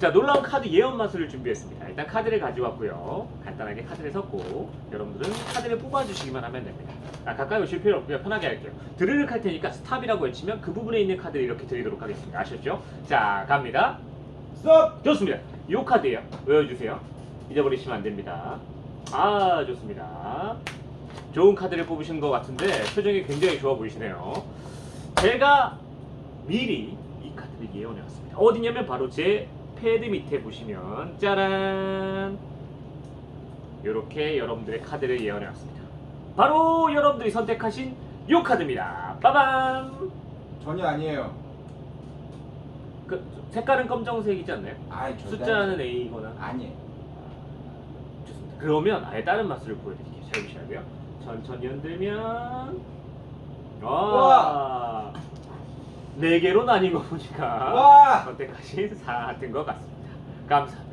자 놀라운 카드 예언 마술을 준비했습니다. 일단 카드를 가져왔고요. 간단하게 카드를 섞고 여러분들은 카드를 뽑아주시기만 하면 됩니다. 아, 가까이 오실 필요 없고요. 편하게 할게요. 드르륵 할 테니까 스탑이라고 외치면 그 부분에 있는 카드를 이렇게 드리도록 하겠습니다. 아셨죠? 자 갑니다. 스톱! 좋습니다. 이 카드예요. 외워주세요. 잊어버리시면 안 됩니다. 아 좋습니다. 좋은 카드를 뽑으신 것 같은데 표정이 굉장히 좋아 보이시네요. 제가 미리 이 카드를 예언해 왔습니다. 어디냐면 바로 제 패드 밑에 보시면 짜란 이렇게 여러분들의 카드를 예언해 왔습니다. 바로 여러분들이 선택하신 요 카드입니다. 빠밤. 전혀 아니에요. 그 색깔은 검정색이지 않나요? 예, 아이, 숫자는 A이거나. 아니에요. 좋습니다. 그러면 아예 다른 맛을 보여드릴게요. 잘 보시라고요 천천히 흔들면. 아, 4개로 나뉜 거 보니까 와! 여태까지 4등 것 같습니다. 감사합니다.